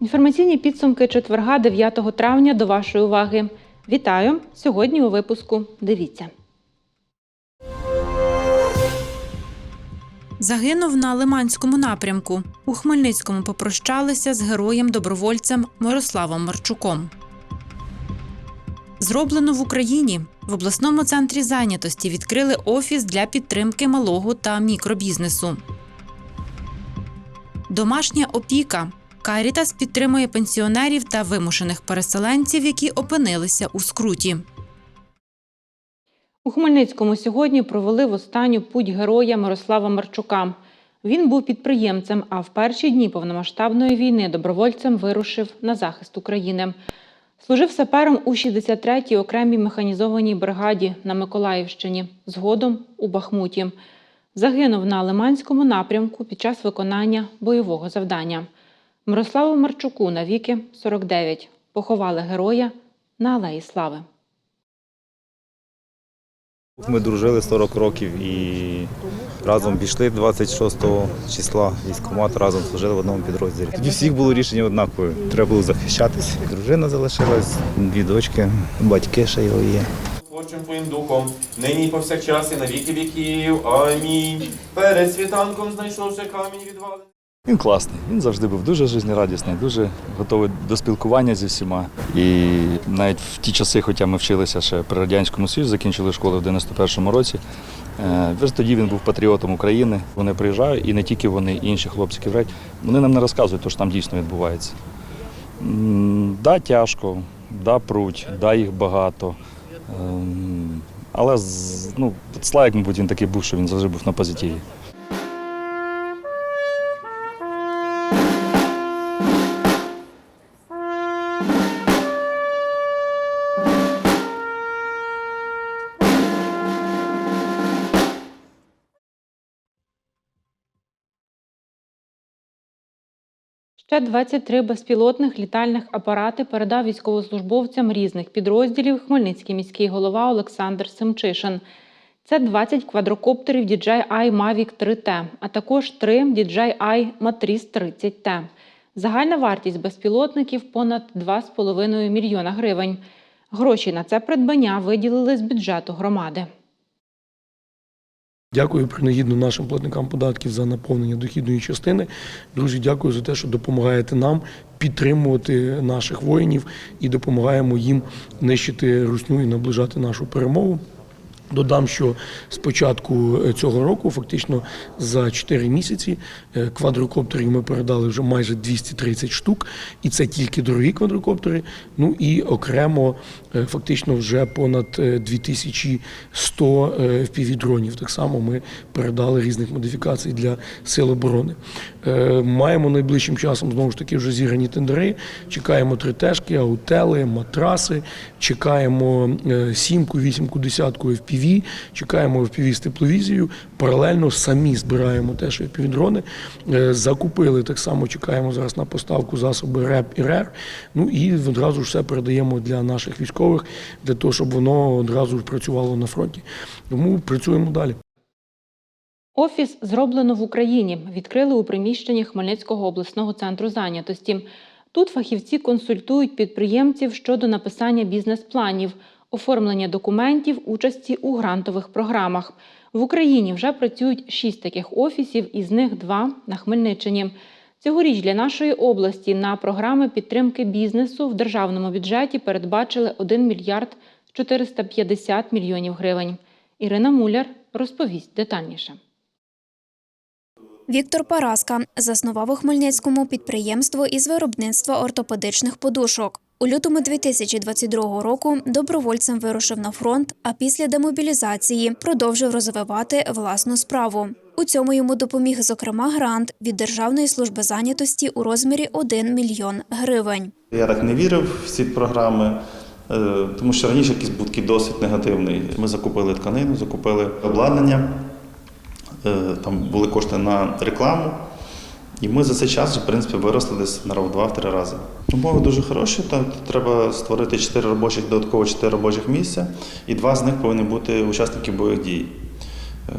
Інформаційні підсумки четверга 9 травня до вашої уваги. Вітаю! Сьогодні у випуску. Дивіться. Загинув на Лиманському напрямку. У Хмельницькому попрощалися з героєм-добровольцем Мирославом Марчуком. Зроблено в Україні. В обласному центрі зайнятості відкрили офіс для підтримки малого та мікробізнесу. Домашня опіка. Карітас підтримує пенсіонерів та вимушених переселенців, які опинилися у скруті. У Хмельницькому сьогодні провели в останню путь героя Мирослава Марчука. Він був підприємцем, а в перші дні повномасштабної війни добровольцем вирушив на захист України. Служив сапером у 63-й окремій механізованій бригаді на Миколаївщині, згодом у Бахмуті. Загинув на Лиманському напрямку під час виконання бойового завдання. Мирославу Марчуку навіки 49. Поховали героя на Алеї Слави. Ми дружили 40 років і разом пішли 26 числа військкомат, разом служили в одному підрозділі. Тоді всіх було рішення однакове. Треба було захищатись. Дружина залишилась, дві дочки, батьки ще його є. Творчим твоїм духом, нині і повсякчас і на віки віків. Амінь. Перед світанком знайшовши камінь відвалин. Він класний. Він завжди був дуже жизнерадісний, дуже готовий до спілкування зі всіма. І навіть в ті часи, хоча ми вчилися ще при радянському Союзі, закінчили школу в 91-му році. е, Вже тоді він був патріотом України. Вони приїжджають, і не тільки вони, і інші хлопці ківрять. Вони нам не розказують, що там дійсно відбувається. Да, тяжко, да, пруть, да, їх багато. Ем, Але ну, Славік, мабуть, він такий був, що він завжди був на позитиві. Ще 23 безпілотних літальних апарати передав військовослужбовцям різних підрозділів Хмельницький міський голова Олександр Семчишин. Це 20 квадрокоптерів DJI Mavic 3T, а також 3 DJI Matrice 30T. Загальна вартість безпілотників понад 2,5 мільйона гривень. Гроші на це придбання виділили з бюджету громади. Дякую принагідно нашим платникам податків за наповнення дохідної частини. Друзі, дякую за те, що допомагаєте нам підтримувати наших воїнів і допомагаємо їм нищити русню і наближати нашу перемогу. Додам, що з початку е, цього року, фактично за 4 місяці, е, квадрокоптерів ми передали вже майже 230 штук, і це тільки дорогі квадрокоптери. Ну і окремо е, фактично вже понад е, 2100 впівдронів. Так само ми передали різних модифікацій для сил оборони. Е, Маємо найближчим часом знову ж таки вже зіграні тендери. Чекаємо три тежки, аутели, матраси. Чекаємо е, сімку, вісімку, десятку FPV, чекаємо FPV з тепловізією. Паралельно самі збираємо теж FPV-дрони. Е, Закупили так само. Чекаємо зараз на поставку засоби РЕП і РЕР. Ну і одразу ж все передаємо для наших військових, для того, щоб воно одразу працювало на фронті. Тому працюємо далі. Офіс зроблено в Україні. Відкрили у приміщенні Хмельницького обласного центру зайнятості. Тут фахівці консультують підприємців щодо написання бізнес-планів, оформлення документів, участі у грантових програмах. В Україні вже працюють шість таких офісів, із них два на Хмельниччині. Цьогоріч для нашої області на програми підтримки бізнесу в державному бюджеті передбачили 1 мільярд 450 мільйонів гривень. Ірина Муляр розповість детальніше. Віктор Параска заснував у Хмельницькому підприємство із виробництва ортопедичних подушок. У лютому 2022 року добровольцем вирушив на фронт, а після демобілізації продовжив розвивати власну справу. У цьому йому допоміг, зокрема, грант від Державної служби зайнятості у розмірі 1 мільйон гривень. Я так не вірив в ці програми, е, тому що раніше якийсь був такий досвід негативний. Ми закупили тканину, закупили обладнання, там були кошти на рекламу. І ми за цей час, в принципі, виросли десь на два-три рази. Умови дуже хороші. Там треба створити 4 робочих, додатково 4 робочих місця, і два з них повинні бути учасники бойових дій. Е,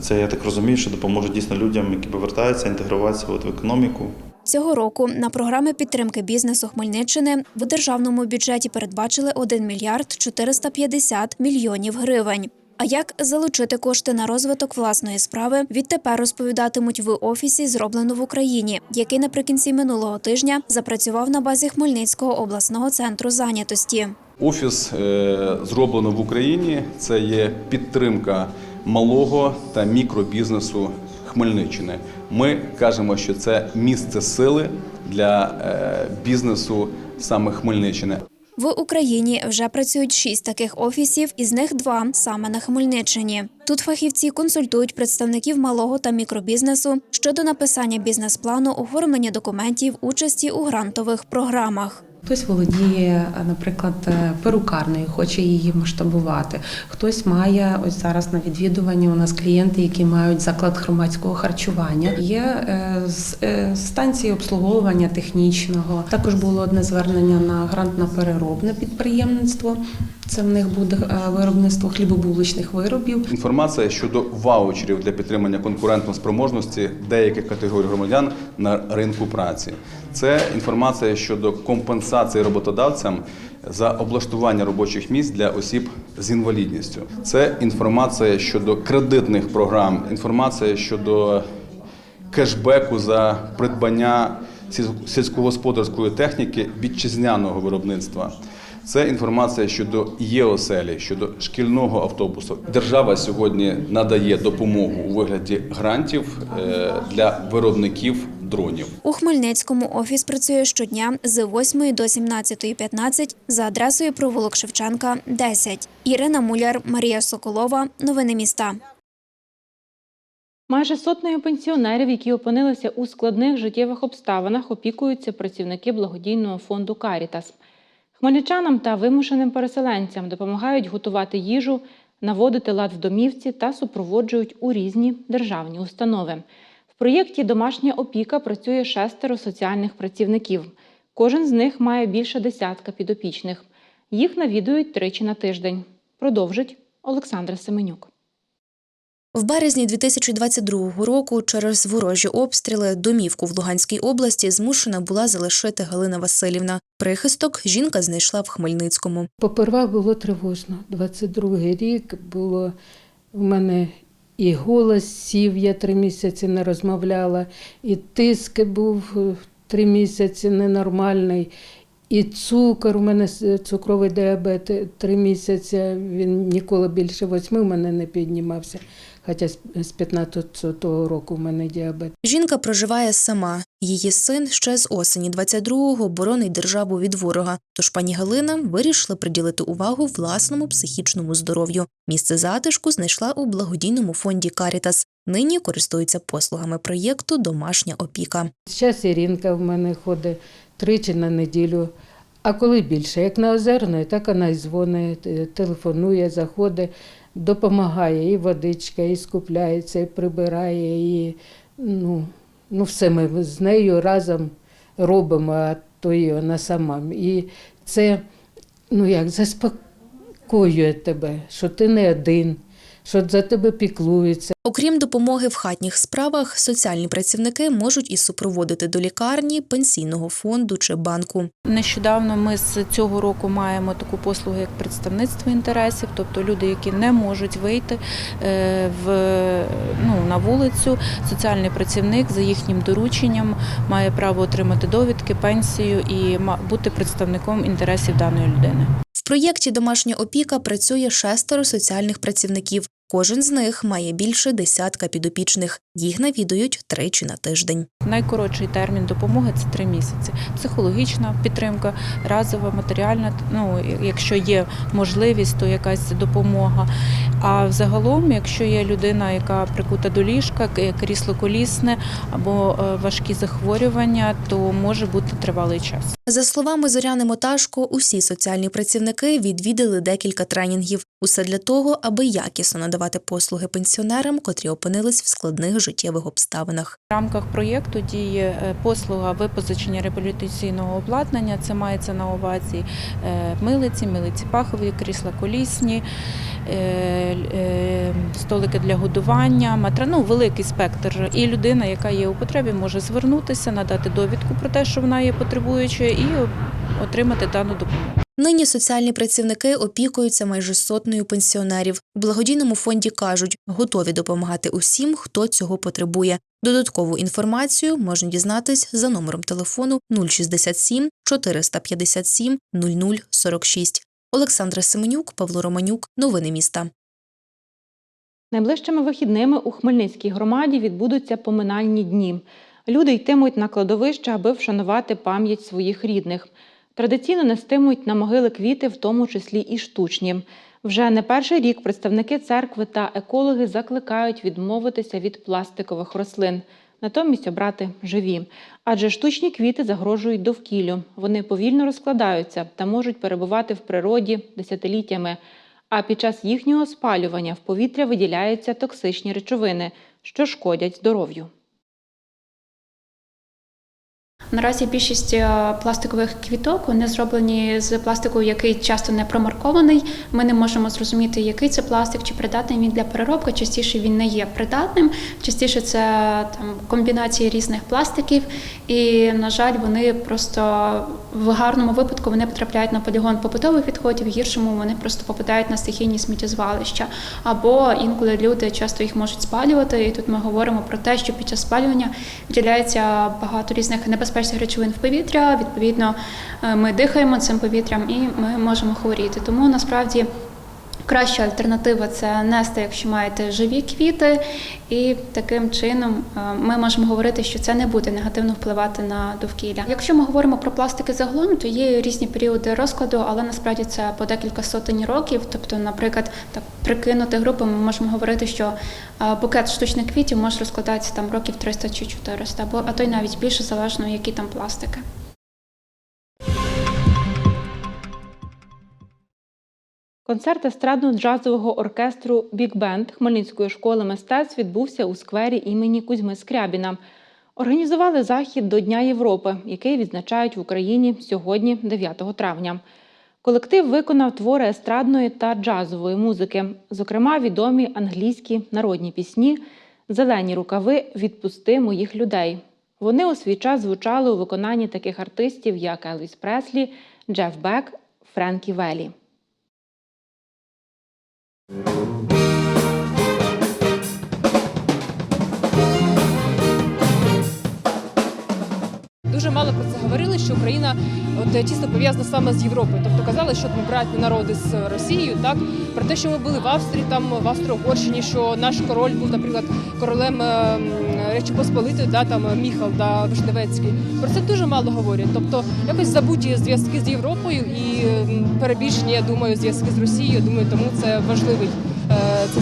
Це я так розумію, що допоможе дійсно людям, які повертаються, інтегруватися от в економіку. Цього року на програми підтримки бізнесу Хмельниччини в державному бюджеті передбачили 1 мільярд 450 мільйонів гривень. А як залучити кошти на розвиток власної справи, відтепер розповідатимуть в офісі зроблено в Україні, який наприкінці минулого тижня запрацював на базі Хмельницького обласного центру зайнятості. Офіс е, зроблено в Україні. Це є підтримка малого та мікробізнесу Хмельниччини. Ми кажемо, що це місце сили для е, бізнесу саме Хмельниччини. В Україні вже працюють шість таких офісів, із них два саме на Хмельниччині. Тут фахівці консультують представників малого та мікробізнесу щодо написання бізнес-плану, оформлення документів, участі у грантових програмах. Хтось володіє, наприклад, е, перукарнею, хоче її масштабувати. Хтось має ось зараз на відвідуванні. У нас клієнти, які мають заклад громадського харчування. Є е, е, станції обслуговування технічного. Також було одне звернення на грант на переробне підприємництво. Це в них буде е, виробництво хлібобулочних виробів. Інформація щодо ваучерів для підтримання конкурентної спроможності деяких категорій громадян на ринку праці. Це інформація щодо компенсації роботодавцям за облаштування робочих місць для осіб з інвалідністю. Це інформація щодо кредитних програм, інформація щодо кешбеку за придбання сільськогосподарської техніки вітчизняного виробництва. Це інформація щодо ЄОСЕЛі, щодо шкільного автобусу. Держава сьогодні надає допомогу у вигляді грантів е, для виробників дронів. У Хмельницькому офіс працює щодня з 8 до 17.15 за адресою провулок Шевченка, 10. Ірина Муляр, Марія Соколова. Новини міста. Майже сотнею пенсіонерів, які опинилися у складних життєвих обставинах, опікуються працівники благодійного фонду Карітас. Хмельничанам та вимушеним переселенцям допомагають готувати їжу, наводити лад в домівці та супроводжують у різні державні установи. В проєкті Домашня опіка працює шестеро соціальних працівників. Кожен з них має більше десятка підопічних. Їх навідують тричі на тиждень. Продовжить Олександра Семенюк. В березні 2022 року через ворожі обстріли домівку в Луганській області змушена була залишити Галина Васильівна. Прихисток жінка знайшла в Хмельницькому. Попервах було тривожно. 22-й рік було в мене і голос сів, я три місяці не розмовляла, і тиск був е, три місяці ненормальний, і цукор, у мене цукровий діабет три місяці, він ніколи більше восьми в мене не піднімався. Хоча з з 15-го року в мене діабет. Жінка проживає сама. Її син ще з осені 22-го боронить державу від ворога. Тож пані Галина вирішила приділити увагу власному психічному здоров'ю. Місце затишку знайшла у благодійному фонді Карітас. Нині користується послугами проєкту Домашня опіка. Зараз Іринка в мене ходить тричі на неділю. А коли більше, як на озерної, так вона й дзвонить, е, телефонує, заходить, допомагає, і водичка, і скупляється, і прибирає, і ну, ну все ми з нею разом робимо, а то і вона сама. І це ну як заспокоює тебе, що ти не один, що за тебе піклуються. Окрім допомоги в хатніх справах, соціальні працівники можуть і супроводити до лікарні, пенсійного фонду чи банку. Нещодавно ми з цього року маємо таку послугу, як представництво інтересів, тобто люди, які не можуть вийти е, в, ну, на вулицю. Соціальний працівник за їхнім дорученням має право отримати довідки, пенсію і бути представником інтересів даної людини. В проєкті Домашня опіка працює шестеро соціальних працівників. Кожен з них має більше десятка підопічних. Їх навідують тричі на тиждень. Найкоротший термін допомоги це три місяці. Психологічна підтримка, разова, матеріальна. Ну, якщо є можливість, то якась допомога. А взагалом, якщо є людина, яка прикута до ліжка, крісло колісне або е, важкі захворювання, то може бути тривалий час. За словами Зоряни Моташко, усі соціальні працівники відвідали декілька тренінгів. Усе для того, аби якісно надавати послуги пенсіонерам, котрі опинились в складних життєвих обставинах. В рамках проєкту діє е, послуга випозичення реабілітаційного обладнання. Це мається на увазі е, милиці, милиці пахові, крісла колісні, е, столики для годування, матра, ну, великий спектр. І людина, яка є у потребі, може звернутися, надати довідку про те, що вона є потребуючою, і отримати дану допомогу. Нині соціальні працівники опікуються майже сотнею пенсіонерів. У благодійному фонді кажуть, готові допомагати усім, хто цього потребує. Додаткову інформацію можна дізнатись за номером телефону 067 457 0046. Олександра Семенюк, Павло Романюк. Новини міста. Найближчими вихідними у Хмельницькій громаді відбудуться поминальні дні. Люди йтимуть на кладовище, аби вшанувати пам'ять своїх рідних. Традиційно нестимуть на могили квіти, в тому числі і штучні. Вже не перший рік представники церкви та екологи закликають відмовитися від пластикових рослин, натомість обрати живі. Адже штучні квіти загрожують довкіллю. Вони повільно розкладаються та можуть перебувати в природі десятиліттями. А під час їхнього спалювання в повітря виділяються токсичні речовини, що шкодять здоров'ю. Наразі більшість е, пластикових квіток вони зроблені з пластику, який часто не промаркований. Ми не можемо зрозуміти, який це пластик, чи придатний він для переробки. Частіше він не є придатним. Частіше це там комбінації різних пластиків. І, на жаль, вони просто в гарному випадку вони потрапляють на полігон побутових відходів, в гіршому вони просто попадають на стихійні сміттєзвалища. Або інколи люди часто їх можуть спалювати. І тут ми говоримо про те, що під час спалювання виділяється багато різних небезпечних речовин в повітря. Відповідно, е, ми дихаємо цим повітрям і ми можемо хворіти. Тому насправді. Краща альтернатива це нести, якщо маєте живі квіти, і таким чином е, ми можемо говорити, що це не буде негативно впливати на довкілля. Якщо ми говоримо про пластики загалом, то є різні періоди розкладу, але насправді це по декілька сотень років. Тобто, наприклад, так прикинути групи, ми можемо говорити, що е, букет штучних квітів може розкладатися там років 300 чи 400, або а то й навіть більше залежно, які там пластики. Концерт естрадно-джазового оркестру Біг Бенд Хмельницької школи мистецтв відбувся у сквері імені Кузьми Скрябіна. Організували захід до Дня Європи, який відзначають в Україні сьогодні, 9 травня. Колектив виконав твори естрадної та джазової музики, зокрема відомі англійські народні пісні Зелені рукави Відпусти моїх людей. Вони у свій час звучали у виконанні таких артистів, як Елвіс Преслі, Джеф Бек, Френкі Велі. Дуже мало про це говорили, що Україна от е, тісно пов'язана саме з Європою. Тобто казали, що ми братні народи з Росією, так про те, що ми були в Австрії, там в Австро-Угорщині, що наш король був, наприклад, королем е, м, Речі Посполитої, да, там Міхал да, Вишневецький. Про це дуже мало говорять. Тобто якось забуті зв'язки з Європою і перебільшені, я думаю, зв'язки з Росією. Я Думаю, тому це важливий е,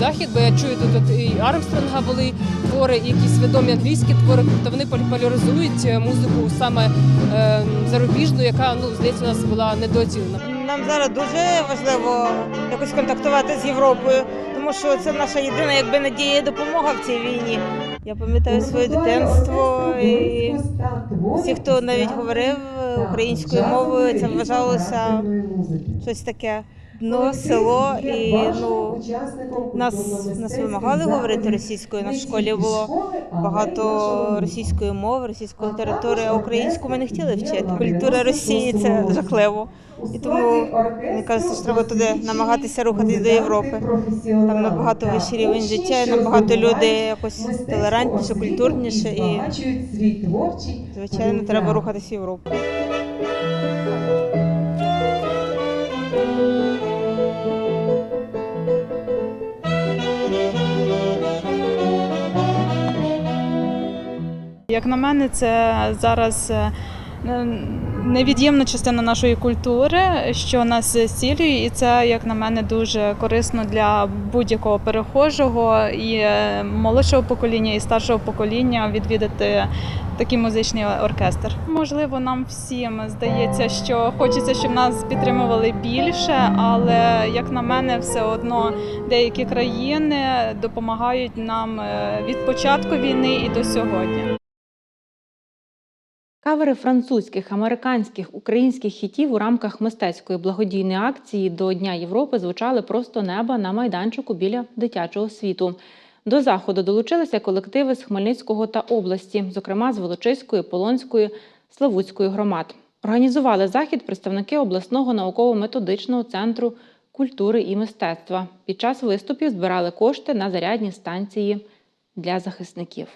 захід, бо я чую тут от і Армстронга були твори, і якісь відомі англійські твори, тобто вони популяризують е, музику саме е, зарубіжну, яка ну здається у нас була недооцінена. Нам зараз дуже важливо якось контактувати з Європою, тому що це наша єдина якби надія допомога в цій війні. Я пам'ятаю своє дитинство і всі, хто навіть говорив українською мовою, це вважалося щось таке. Ну, село і ну нас нас вимагали говорити російською. На школі було багато російської мови, російської літератури, а українську ми не хотіли вчити. Культура Росії це жахливо. І тому мені кажеться, що треба туди намагатися рухатись до Європи. Там набагато вищий рівень життя, і набагато люди якось толерантніше, культурніше і звичайно треба рухатись в Європу. Як на мене, це зараз е, е, невід'ємна частина нашої культури, що нас зцілює, і це, як на мене, дуже корисно для будь-якого перехожого і е, молодшого покоління, і старшого покоління відвідати такий музичний оркестр. Можливо, нам всім здається, що хочеться, щоб нас підтримували більше, але як на мене, все одно деякі країни допомагають нам від початку війни і до сьогодні. Кавери французьких, американських, українських хітів у рамках мистецької благодійної акції до Дня Європи звучали просто неба на майданчику біля дитячого світу. До заходу долучилися колективи з Хмельницького та області, зокрема з Волочиської, Полонської, Славутської громад. Організували захід представники обласного науково-методичного центру культури і мистецтва. Під час виступів збирали кошти на зарядні станції для захисників.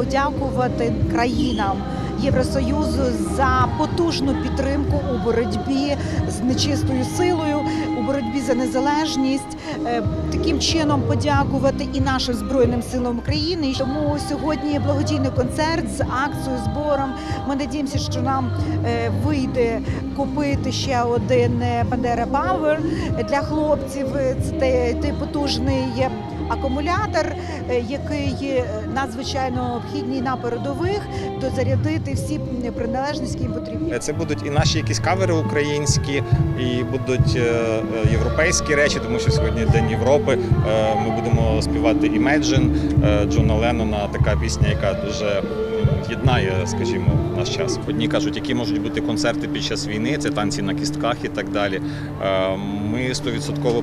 Подякувати країнам Євросоюзу за потужну підтримку у боротьбі з нечистою силою, у боротьбі за незалежність. Е, Таким чином подякувати і нашим збройним силам України. Тому сьогодні благодійний концерт з акцією збором. Ми надіємося, що нам е, вийде купити ще один е, Бандера Павер для хлопців. Це той потужний акумулятор, е, який е, надзвичайно необхідний на передових, дозарядити всі приналежності, які їм потрібні. Це будуть і наші якісь кавери українські, і будуть е, європейські речі, тому що сьогодні День Європи. Ми будемо співати Imagine Джона Леннона, така пісня, яка дуже єднає, скажімо, наш час. Одні кажуть, які можуть бути концерти під час війни, це танці на кістках і так далі. Ми стовідсотково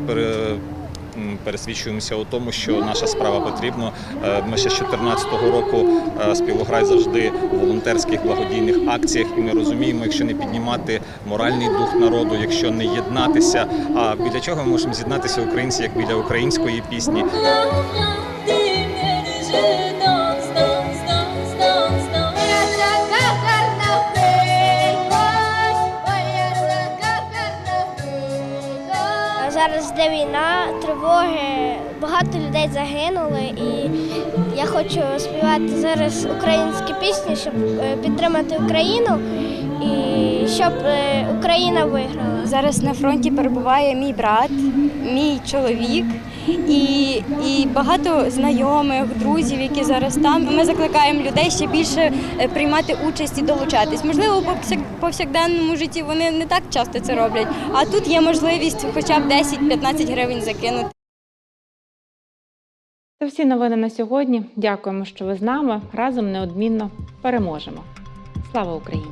Пересвідчуємося у тому, що наша справа потрібна. Е, Ми ще з 2014 року е, співограй завжди у волонтерських благодійних акціях, і ми розуміємо, якщо не піднімати моральний дух народу, якщо не єднатися. А біля чого ми можемо з'єднатися українці, як біля української пісні? Зараз йде війна, тривоги, багато людей загинули, і я хочу співати зараз українські пісні, щоб е, підтримати Україну і щоб е, Україна виграла. Зараз на фронті перебуває мій брат, мій чоловік і, і багато знайомих, друзів, які зараз там. Ми закликаємо людей ще більше е, приймати участь і долучатись. Можливо, по повсякденному житті вони не так часто це роблять, а тут є можливість хоча б 10-15 гривень закинути. Це всі новини на сьогодні. Дякуємо, що ви з нами. Разом неодмінно переможемо. Слава Україні!